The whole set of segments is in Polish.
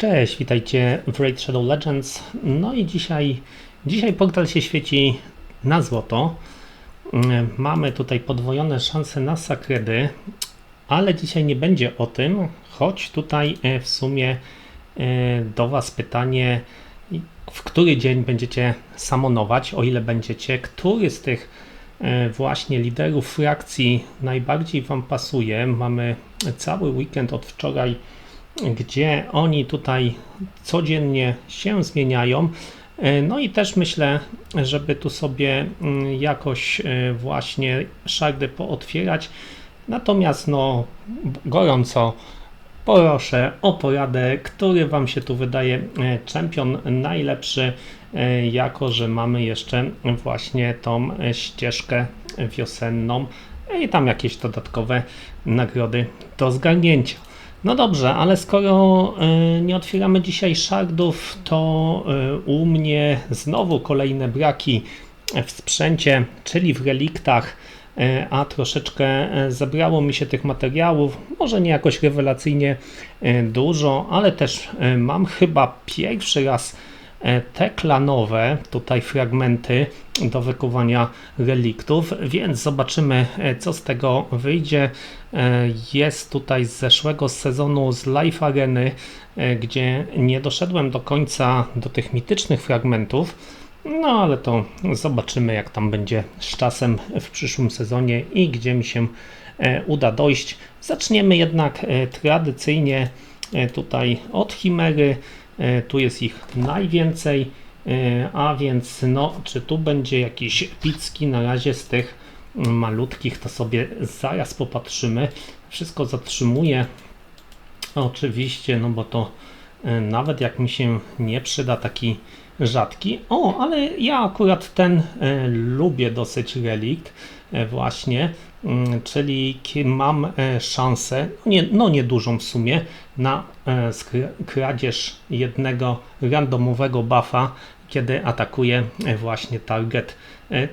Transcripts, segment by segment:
Cześć, witajcie w Raid Shadow Legends. No i dzisiaj, dzisiaj portal się świeci na złoto. Mm, Mamy tutaj podwojone szanse na sakredy, ale dzisiaj nie będzie o tym, choć tutaj e, w sumie e, do Was pytanie, w który dzień będziecie samonować, o ile będziecie, który z tych e, właśnie liderów frakcji najbardziej Wam pasuje. Mamy cały weekend od wczoraj gdzie oni tutaj codziennie się zmieniają. E, No i też myślę, żeby tu sobie mm, jakoś e, właśnie szardy pootwierać. Natomiast no gorąco proszę o poradę, który Wam się tu wydaje e, czempion najlepszy, jako że mamy jeszcze właśnie tą ścieżkę wiosenną i tam jakieś dodatkowe nagrody do zgarnięcia. No dobrze, ale skoro y, nie otwieramy dzisiaj shardów, to y, u mnie znowu kolejne braki w sprzęcie, czyli w reliktach, y, a troszeczkę zebrało mi się tych materiałów, może nie jakoś rewelacyjnie dużo, ale też mam chyba pierwszy raz te klanowe tutaj fragmenty do wykuwania reliktów, więc zobaczymy e, co z tego wyjdzie. E, Jest tutaj z zeszłego sezonu z Life Areny, e, gdzie nie doszedłem do końca do tych mitycznych fragmentów. No ale to zobaczymy jak tam będzie z czasem w przyszłym sezonie i gdzie mi się e, uda dojść. Zaczniemy jednak e, tradycyjnie e, tutaj od Chimery. E, Tu jest ich najwięcej, e, a więc no, czy tu będzie jakiś epicki na razie z tych malutkich, to sobie zaraz popatrzymy. Wszystko zatrzymuję oczywiście, no bo to e, nawet jak mi się nie przyda taki rzadki. O, ale ja akurat ten e, lubię dosyć relikt e, właśnie, mm, czyli mam e, szansę, no nie, no nie dużą w sumie, na kradzież jednego randomowego buffa, kiedy atakuje właśnie target.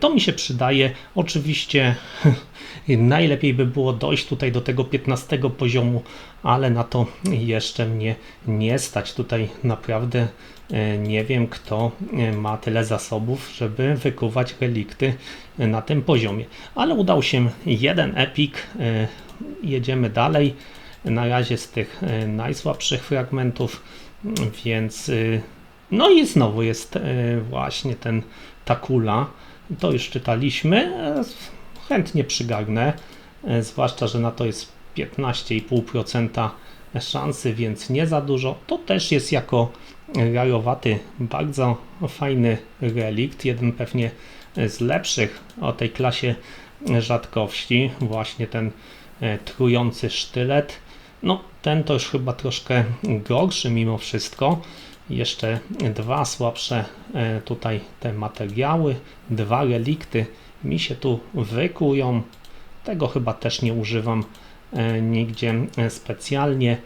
To mi się przydaje. Oczywiście najlepiej by było dojść tutaj do tego 15 poziomu, ale na to jeszcze mnie nie stać. Tutaj naprawdę nie wiem, kto e, ma tyle zasobów, żeby wykuwać relikty e, na tym poziomie. Ale udał się jeden epik. e, Jedziemy dalej. Na razie z tych e, najsłabszych fragmentów, więc no i znowu jest e, właśnie ten Takula. To już czytaliśmy. E, Chętnie przygarnę, e, zwłaszcza, że na to jest 15,5% szansy, więc nie za dużo. To też jest jako rarowaty bardzo fajny relikt. Jeden pewnie z lepszych o tej klasie rzadkości. Właśnie ten e, trujący sztylet. No, ten to już chyba troszkę gorszy mimo wszystko. Jeszcze dwa słabsze e, tutaj te materiały, dwa relikty mi się tu wykują. Tego chyba też nie używam e, nigdzie specjalnie.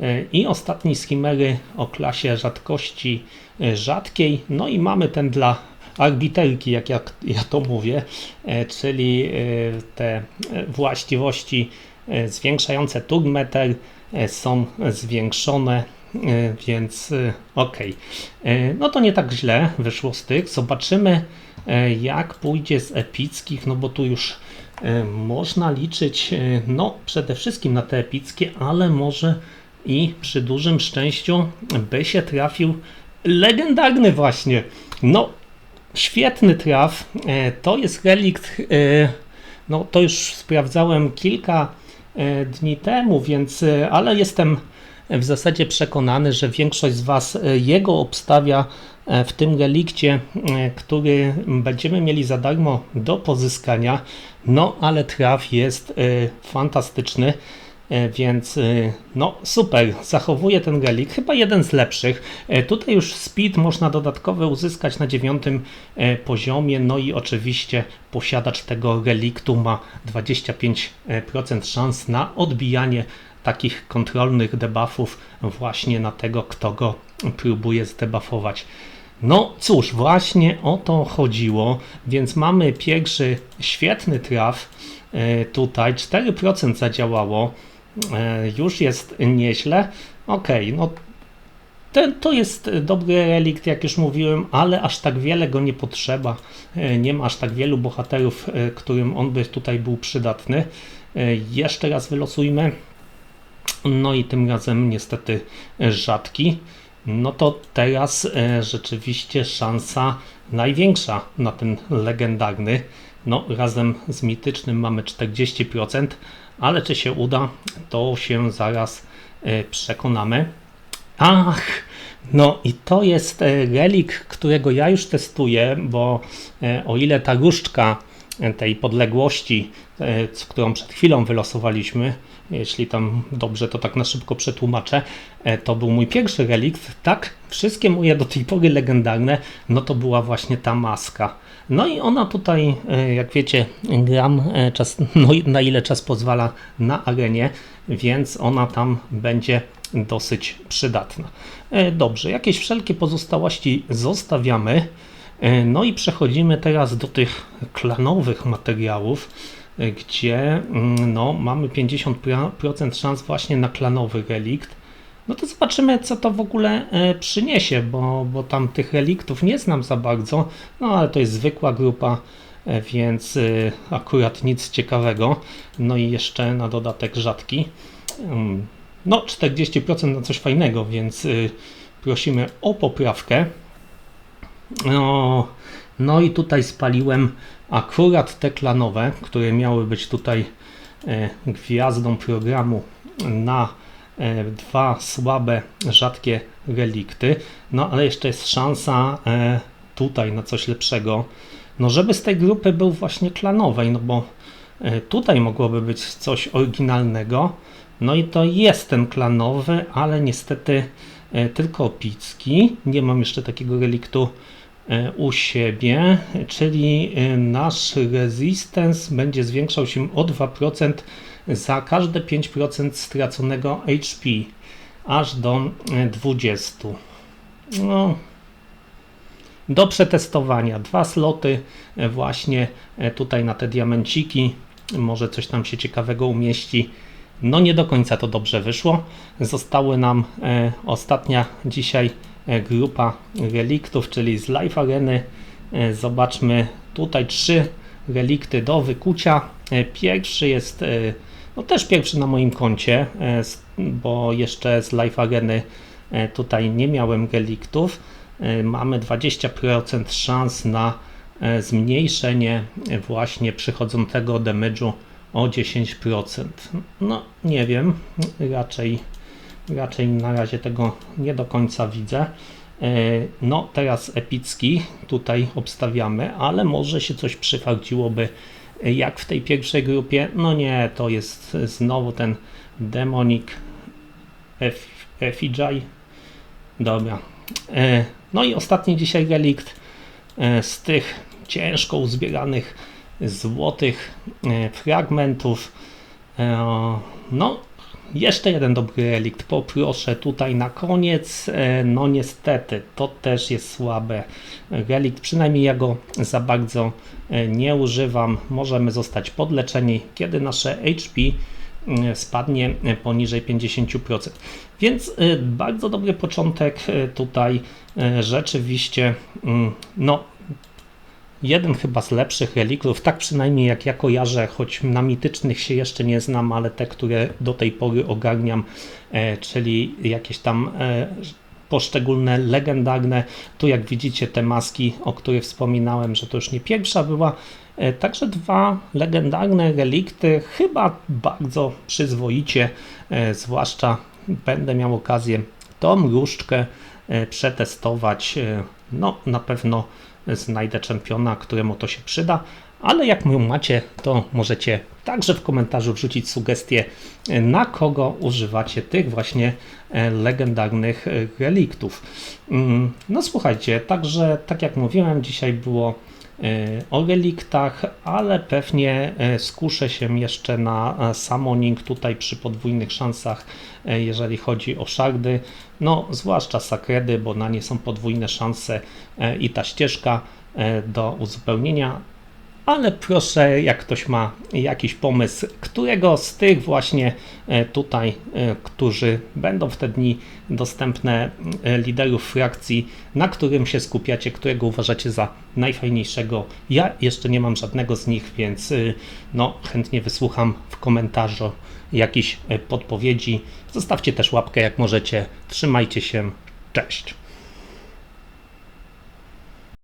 E, I ostatni z Chimery o klasie rzadkości e, rzadkiej. No i mamy ten dla arbiterki, jak ja, ja to mówię, e, czyli te właściwości zwiększające turmeter są zwiększone, więc ok. No to nie tak źle wyszło z tych. Zobaczymy jak pójdzie z epickich, no bo tu już można liczyć no przede wszystkim na te epickie, ale może i przy dużym szczęściu by się trafił legendarny właśnie. No świetny traf. E, To jest relikt, e, no to już sprawdzałem kilka e, dni temu, więc ale jestem w zasadzie przekonany, że większość z Was jego obstawia w tym relikcie, który będziemy mieli za darmo do pozyskania. No, ale traf jest fantastyczny. E, Więc e, no super, zachowuje ten relik, chyba jeden z lepszych. E, Tutaj już speed można dodatkowy uzyskać na dziewiątym poziomie, no i oczywiście posiadacz tego reliktu ma 25% szans na odbijanie takich kontrolnych debuffów właśnie na tego, kto go próbuje zdebuffować. No cóż, właśnie o to chodziło, więc mamy pierwszy świetny traf. Tutaj, 4% zadziałało, już jest nieźle. Ok, no ten, to jest dobry relikt, jak już mówiłem, ale aż tak wiele go nie potrzeba. E, nie ma aż tak wielu bohaterów, e, którym on by tutaj był przydatny. E, jeszcze raz wylosujmy. No i tym razem niestety rzadki. No to teraz rzeczywiście szansa największa na ten legendarny. No razem z mitycznym mamy 40%, ale czy się uda, to się zaraz przekonamy. Ach, no i to jest e, relik, którego ja już testuję, bo e, o ile ta różdżka e, tej podległości, którą przed chwilą wylosowaliśmy, jeśli tam dobrze to tak na szybko przetłumaczę, to był mój pierwszy relikt, tak, wszystkie moje do tej pory legendarne, no to była właśnie ta maska. No i ona tutaj, jak wiecie, gram czas, no na ile czas pozwala na arenie, więc ona tam będzie dosyć przydatna. E, dobrze, jakieś wszelkie pozostałości zostawiamy. E, no i przechodzimy teraz do tych klanowych materiałów, e, gdzie mm, no, mamy 50% szans właśnie na klanowy relikt. No to zobaczymy, co to w ogóle przyniesie, bo, bo tam tych reliktów nie znam za bardzo, no ale to jest zwykła grupa, więc akurat nic ciekawego. No i jeszcze na dodatek rzadki. Mm, no, 40% na coś fajnego, więc prosimy o poprawkę. No, no i tutaj spaliłem akurat te klanowe, które miały być tutaj e, gwiazdą programu na e, dwa słabe, rzadkie relikty. No ale jeszcze jest szansa e, tutaj na coś lepszego. No żeby z tej grupy był właśnie klanowej, no bo tutaj mogłoby być coś oryginalnego. No i to jest ten klanowy, ale niestety tylko opicki. Nie mam jeszcze takiego reliktu u siebie, czyli e, nasz resistance będzie zwiększał się o 2% za każde 5% straconego HP, aż do 20. No, do przetestowania. Dwa sloty właśnie tutaj na te diamenciki. Może coś tam się ciekawego umieści. No nie do końca to dobrze wyszło. Zostały nam e, ostatnia dzisiaj e, grupa reliktów, czyli z Live Areny. E, zobaczmy tutaj trzy relikty do wykucia. Pierwszy jest, no też pierwszy na moim koncie, bo jeszcze z Live Areny tutaj nie miałem reliktów. Mamy 20% szans na zmniejszenie właśnie przychodzącego damage'u o 10%. No nie wiem, raczej, raczej na razie tego nie do końca widzę. E, no teraz epicki tutaj obstawiamy, ale może się coś przyfardziłoby jak w tej pierwszej grupie. No nie, to jest znowu ten Demonic Effigy. Dobra. E, no i ostatni dzisiaj relikt e, z tych ciężko uzbieranych złotych e, fragmentów. E, no, jeszcze jeden dobry relikt, poproszę tutaj na koniec. E, no niestety, to też jest słabe relikt, przynajmniej ja go za bardzo nie używam. Możemy zostać podleczeni, kiedy nasze HP spadnie poniżej 50%. Więc bardzo dobry początek tutaj rzeczywiście mm, no jeden chyba z lepszych reliktów, tak przynajmniej jak ja kojarzę, choć na mitycznych się jeszcze nie znam, ale te, które do tej pory ogarniam, e, czyli jakieś tam e, poszczególne legendarne. Tu jak widzicie te maski, o których wspominałem, że to już nie pierwsza była. E, także dwa legendarne relikty, chyba bardzo przyzwoicie, zwłaszcza będę miał okazję tą różdżkę przetestować. No na pewno znajdę czempiona, któremu to się przyda, ale jak ją macie, to możecie także w komentarzu wrzucić sugestie, na kogo używacie tych właśnie e, legendarnych reliktów. Mm, no słuchajcie, także tak jak mówiłem, dzisiaj było E, o reliktach, ale pewnie e, skuszę się jeszcze na e, summoning tutaj przy podwójnych szansach, jeżeli chodzi o szardy, no zwłaszcza sakredy, bo na nie są podwójne szanse i ta ścieżka do uzupełnienia ale proszę, jak ktoś ma jakiś pomysł, którego z tych właśnie e, tutaj, e, którzy będą w te dni dostępne e, liderów frakcji, na którym się skupiacie, którego uważacie za najfajniejszego. Ja jeszcze nie mam żadnego z nich, więc no, chętnie wysłucham w komentarzu jakichś podpowiedzi. Zostawcie też łapkę jak możecie. Trzymajcie się. Cześć.